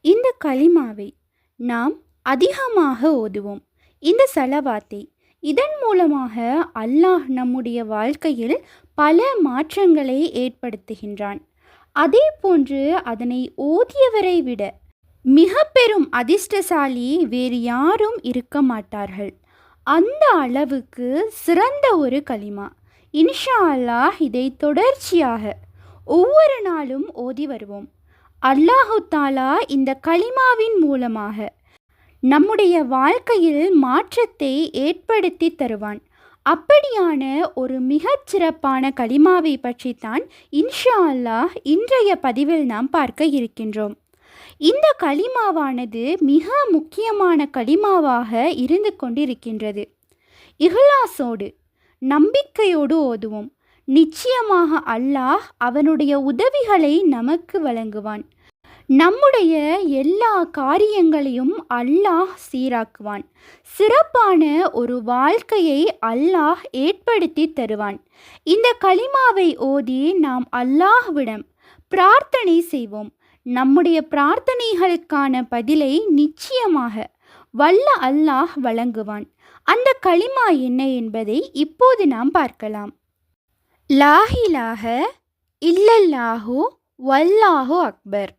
இந்த கலிமாவை நாம் அதிகமாக ஓதுவோம். இந்த செலவாத்தை இதன் மூலமாக அல்லாஹ் நம்முடைய வாழ்க்கையில் பல மாற்றங்களை ஏற்படுத்துகின்றான். அதே போன்று அதனை ஓதியவரை விட மிக பெரும் அதிர்ஷ்டசாலி வேறு யாரும் இருக்க மாட்டார்கள். அந்த அளவுக்கு சிறந்த ஒரு களிமா. இன்ஷா அல்லாஹ் இதை தொடர்ச்சியாக ஒவ்வொரு நாளும் ஓதி வருவோம். அல்லாஹு தாலா இந்த களிமாவின் மூலமாக நம்முடைய வாழ்க்கையில் மாற்றத்தை ஏற்படுத்தி தருவான். அப்படியான ஒரு மிகச் சிறப்பான களிமாவை பற்றித்தான் இன்ஷா அல்லாஹ் இன்றைய பதிவில் நாம் பார்க்க இருக்கின்றோம். இந்த களிமாவானது மிக முக்கியமான களிமாவாக இருந்து கொண்டிருக்கின்றது. இஹ்லாஸோடு நம்பிக்கையோடு ஓதுவோம். நிச்சயமாக அல்லாஹ் அவனுடைய உதவிகளை நமக்கு வழங்குவான். நம்முடைய எல்லா காரியங்களையும் அல்லாஹ் சீராக்குவான். சிறப்பான ஒரு வாழ்க்கையை அல்லாஹ் ஏற்படுத்தி தருவான். இந்த களிமாவை ஓதி நாம் அல்லாஹ்விடம் பிரார்த்தனை செய்வோம். நம்முடைய பிரார்த்தனைகளுக்கான பதிலை நிச்சயமாக வல்ல அல்லாஹ் வழங்குவான். அந்த களிமா என்ன என்பதை இப்போது நாம் பார்க்கலாம். லாஹிலாக இல்லல்லாஹு வல்லாஹு அக்பர்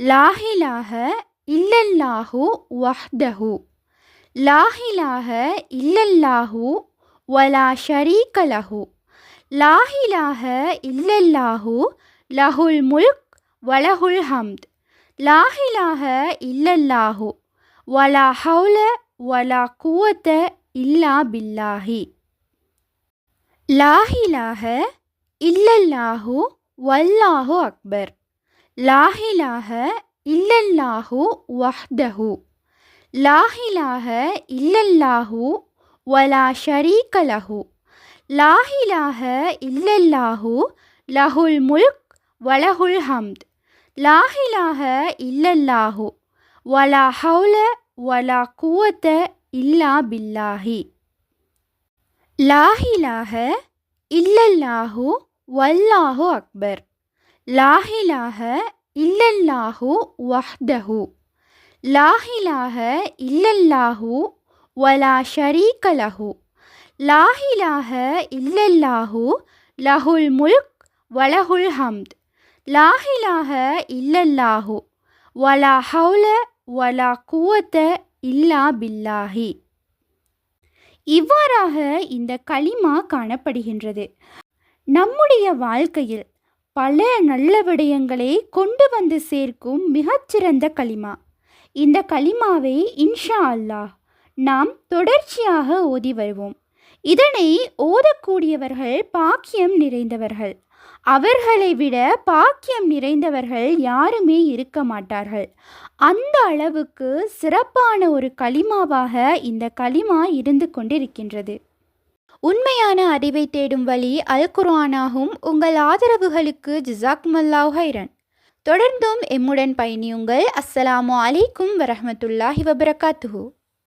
லாஹிலாக இல்லல்லாஹு வஹ்தஹு லாஹிலாக இல்லல்லாஹு வலா ஷரீக லஹு லாஹிலாக இல்லல்லாஹு லஹுல் முல்க் வலஹுல் ஹம்த் லாஹிலாக இல்லல்லாஹு வலா ஹவுல வலா குவத்த இல்லா பில்லாஹி லாஹிலாக இல்லல்லாஹு வல்லாஹு அக்பர் லாஹிலாக இல்லல்லாஹு வஹ்தஹு லாஹிலாக இல்லல்லாஹு வலா ஷரீக லஹு லாஹிலாக இல்லல்லாஹு லஹுல் முல்க் வலஹுல் ஹம்த் லாஹிலாக இல்லல்லாஹு வலா ஹவுல வலா குவத்த இல்லா பில்லாஹி லாஹிலாக இல்லல்லாஹு வல்லாஹு அக்பர் லாஹிலாக இல்லல்லாஹு வஹ்தஹு லாஹிலாக இல்லல்லாஹு வலா ஷரீக லஹு லாஹிலாக இல்லல்லாஹு லஹுல் முல்க் வலஹுல் ஹம்த் லாஹிலாக இல்லல்லாஹு வலா ஹவுல வலா குவத்த இல்லா பில்லாஹி இவ்வாறாக இந்த களிமா காணப்படுகின்றது. நம்முடைய வாழ்க்கையில் பல நல்ல விடயங்களை கொண்டு வந்து சேர்க்கும் மிகச்சிறந்த களிமா. இந்த களிமாவை இன்ஷா அல்லாஹ் நாம் தொடர்ச்சியாக ஓதி வருவோம். இதனை ஓதக்கூடியவர்கள் பாக்கியம் நிறைந்தவர்கள். அவர்களை விட பாக்கியம் நிறைந்தவர்கள் யாருமே இருக்க மாட்டார்கள். அந்த அளவுக்கு சிறப்பான ஒரு களிமாவாக இந்த களிமா இருந்து கொண்டிருக்கின்றது. உண்மையான அறிவை தேடும் வழி அல் குர்ஆனாகும். உங்கள் ஆதரவுகளுக்கு ஜிசாக் மல்லாஹ் ஹைரன் தொடர்ந்தும் எம்முடன் பயணியுங்கள். அஸ்ஸலாமு அலைக்கும் வரஹமத்துல்லாஹி வபரகாத்துஹூ.